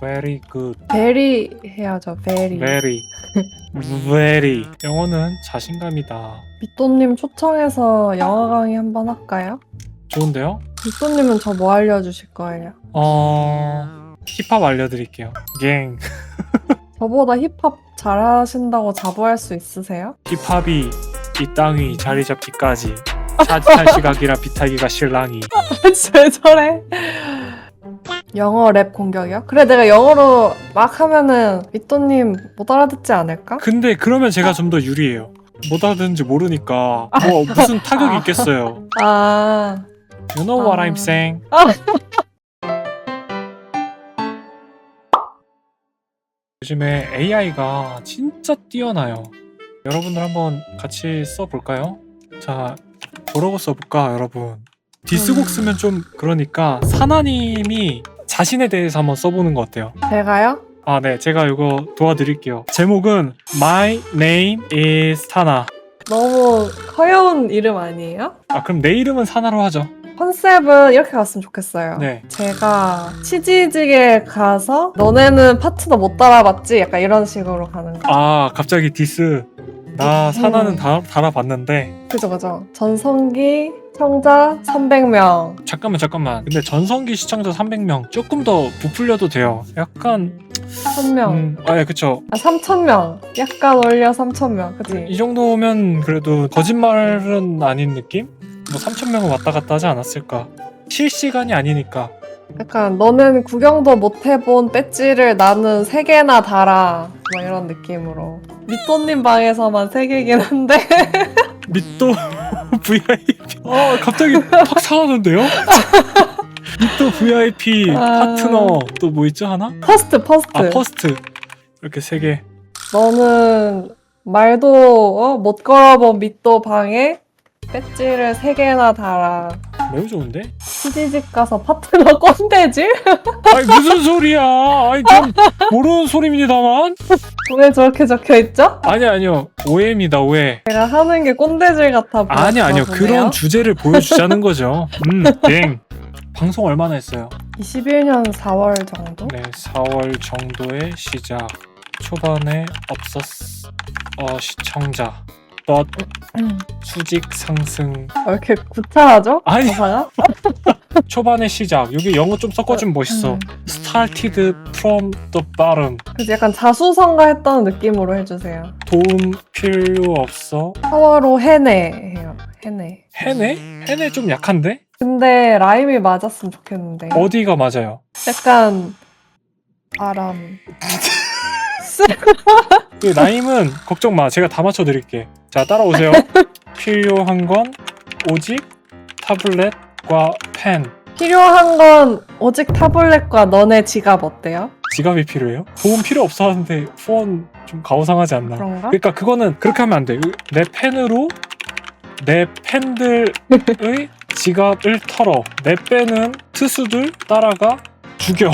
very good, very 해야죠. very. very, very. 영어는 자신감이다. 밑도님 초청해서 영어 강의 한번 할까요? 좋은데요? 밑도님은 저 뭐 알려주실 거예요? 어, 힙합 알려드릴게요. 갱. 저보다 힙합 잘하신다고 자부할 수 있으세요? 힙합이 이 땅위 자리 잡기까지 차지한 시각이라 비타기가 실랑이. 왜 저래? 영어 랩 공격이요? 그래 내가 영어로 막 하면은 밑도님 못 알아듣지 않을까? 근데 그러면 제가 좀 더 유리해요. 못 알아듣는지 모르니까 뭐 무슨 타격이 있겠어요. 아 You know what 아. I'm saying? 요즘에 AI가 진짜 뛰어나요. 여러분들 한번 같이 써볼까요? 자, 뭐라고 써볼까, 여러분? 디스곡 음. 쓰면 좀 그러니까 사나님이 자신에 대해서 한번 써보는 거 어때요? 제가요? 아, 네, 제가 이거 도와드릴게요. 제목은 My Name is 타나. 너무 커여운 이름 아니에요? 아, 그럼 내 이름은 사나로 하죠. 컨셉은 이렇게 갔으면 좋겠어요. 네. 제가 치지직에 가서 너네는 파트너 못 따라봤지? 약간 이런 식으로 가는 거. 아, 갑자기 디스. 나 사나는 음. 다, 달아봤는데 그죠 그죠. 전성기 청자 300명. 잠깐만 잠깐만 근데 전성기 시청자 300명 조금 더 부풀려도 돼요 약간 1000명. 음, 아예 그쵸 아 3000명. 약간 올려 3000명. 그치? 이 정도면 그래도 거짓말은 아닌 느낌? 뭐 3,000명은 왔다 갔다 하지 않았을까 실시간이 아니니까 약간 너는 구경도 못 해본 배지를 나는 세 개나 달아. 뭐 이런 느낌으로. 밑도님 방에서만 세 개긴 한데. 밑도 VIP 어 갑자기 팍 상하는데요? 밑도 VIP 아. 파트너 또 뭐 있죠 하나? 퍼스트 퍼스트. 아 퍼스트 이렇게 세 개 너는 말도 어? 못 걸어본 밑도 방에 배지를 세 개나 달아. 매우 좋은데? 시지직 가서 파트너 꼰대질? 아니 무슨 소리야 아니 좀 모르는 소리입니다만 왜 저렇게 적혀 있죠? 아니 아니요 오해입니다 오해 제가 하는 게 꼰대질 같아 보여서 아니 아니요. 그런 주제를 보여주자는 거죠 음 땡 방송 얼마나 했어요? 21년 4월 정도? 네 4월 정도의 시작 초반에 없었 어 시청자 또 음. 수직 상승 왜 이렇게 구차하죠? 아니. 가사가? 초반의 시작 여기 영어 좀 섞어주면 멋있어 음. started from the bottom 그래서 약간 자수성가했다는 느낌으로 해주세요. 도움 필요 없어 파워로 해내 해요. 해내. 해내? 해내 좀 약한데? 근데 라임이 맞았으면 좋겠는데. 어디가 맞아요? 약간 바람. 그 라임은 걱정 마. 제가 다 맞춰 드릴게. 자, 따라오세요. 필요한 건 오직 타블렛과 펜. 필요한 건 오직 타블렛과 너네 지갑 어때요? 지갑이 필요해요? 보험 필요 없어 하는데 후원 좀 가오상하지 않나? 그런가? 그러니까 그거는 그렇게 하면 안 돼. 내 펜으로 내 팬들의 지갑을 털어. 내 빼는 투수들 따라가 죽여.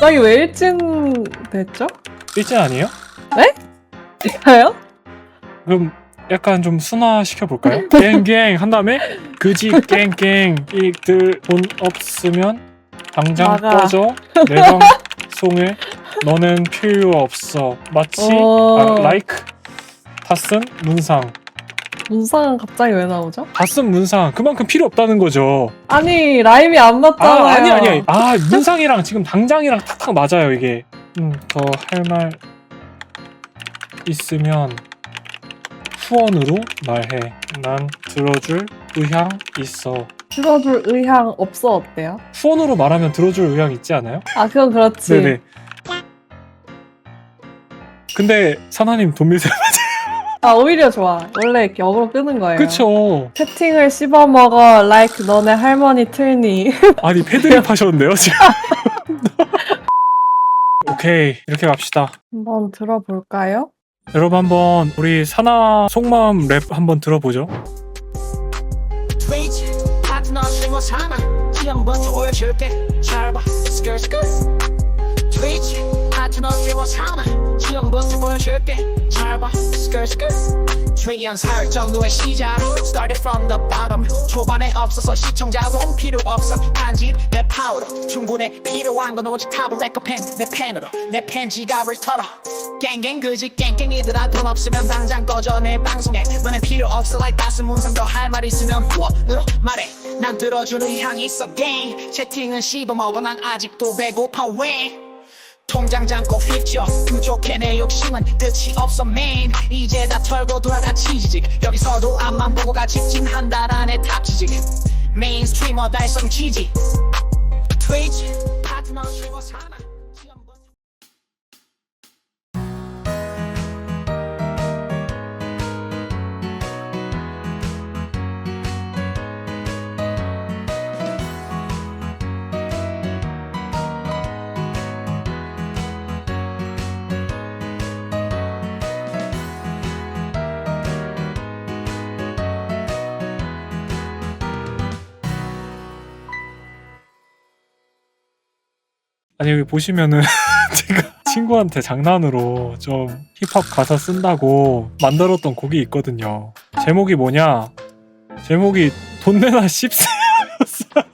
나 이거 왜 일진 됐죠? 일진 아니에요? 제가요? 그럼 약간 좀 순화 시켜 볼까요? 갱갱 한 다음에 그지 갱갱 이들 돈 없으면 당장 막아. 꺼져 내 방송에 너는 필요 없어 마치 어. 아, 라이크 다쓴 문상 문상은 갑자기 왜 나오죠? 다쓴 문상 그만큼 필요 없다는 거죠 아니 라임이 안 맞잖아요. 아 아니 아니 아 문상이랑 지금 당장이랑 탁탁 맞아요 이게 음더할 말 있으면 후원으로 말해 난 들어줄 의향 있어 들어줄 의향 없어 어때요? 후원으로 말하면 들어줄 의향 있지 않아요? 아 그건 그렇지. 네네 근데 사나님 돈 미세요 아 오히려 좋아. 원래 이렇게 역으로 끄는 거예요. 그쵸 채팅을 씹어 먹어. like 너네 할머니 틀니. 아니 패드립 하셨는데요 지금 오케이 이렇게 갑시다. 한번 들어볼까요? 여러분 한번 우리 사나 속마음 랩 한번 들어보죠. 보여줄게. 잘봐. 스컬 스컬 Twitch, 파트너 신고 삼아. 지형부터 보여줄게. 잘봐. Skirt skirt. 중요한 사회 정도의 시작. Started from the bottom. 초반에 없어서 시청자도 필요 없어. 단지 내 파워로 충분해. 필요한 건 오직 타블렛과 펜내 펜으로. 내 펜 지갑을 털어. 갱갱 그지 갱갱이들아. 돈 없으면 당장 꺼져 내 방송에. 너네 필요 없어. Like 다스 문상 더할 말 있으면 뭐 말해. 난 들어주는 의향이 있어. 게임 채팅은 씹어먹어. 난 아직도 배고파 왜 통장 잠고 휘죠. 부족해 내 욕심은 끝이 없어 메인 이제 다 털고 돌아가 치지직 여기서도 앞만 보고 가 직진 한 달 안에 탑지직 메인 스트리머 달성 지지. 트위치 파트너 스트리머 사나 아니 여기 보시면은 제가 친구한테 장난으로 좀 힙합 가사 쓴다고 만들었던 곡이 있거든요. 제목이 뭐냐? 제목이 돈 내나 씹새였어요.